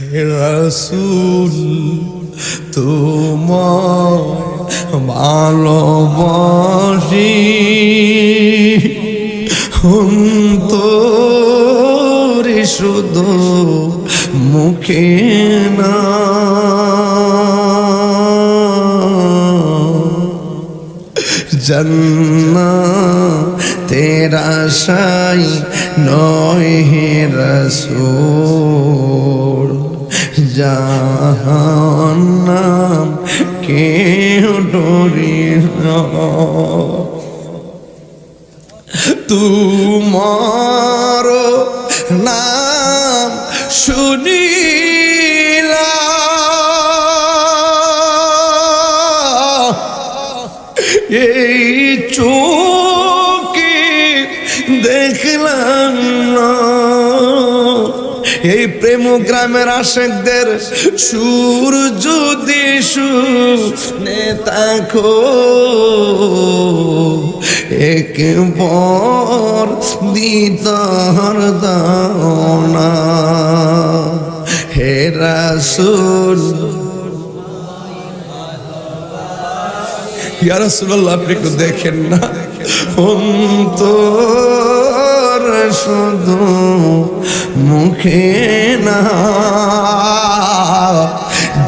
রসুল তোমায় ভালোবাসি। অন্তরে শুধু মুখে না। জন্না তেরা সাই নয় হে রসুল জাহান্নাম কেউ ডরি তোমার নাম শুনিলা এই চোখে দেখলাম। না এই প্রেম গ্রামের আশেকদের সুর যদি থাকো একবার দিদার দাওনা। হে রাসূল। ইয়া রাসূলুল্লাহ, আপনি একটু দেখেন না। অন্তর শুধু মুখে না।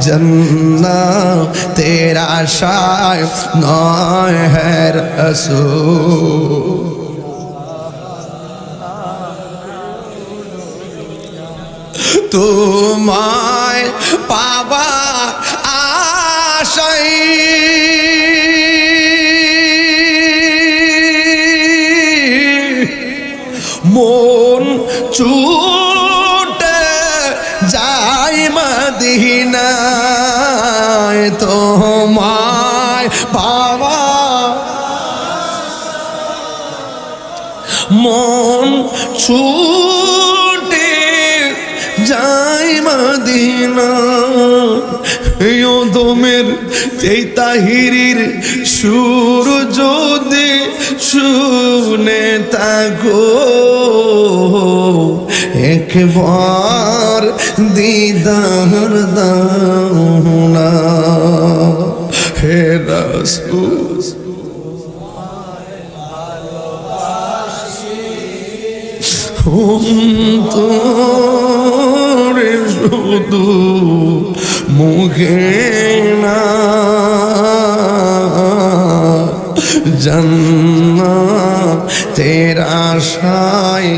জন্না তেরা আশায় নয় হ্যার রসূল। তোমায় পাবা আশাই ছুটে যাই মদিনায় তোমায় পাওয়া মন ছুটে যাই মদিনা দমের এই তাহিরির সুর যদি শুনে তাগো একবার দিদার দাওনা হে রাসূল শুধু মুখে না জন্না তেরা আশায়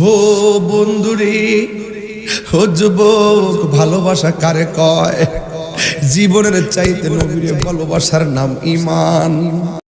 ও বন্ধুরে ও যুবক ভালোবাসা কারে কয়? জীবনের চাইতে নবীরে ভালোবাসার নাম ইমান।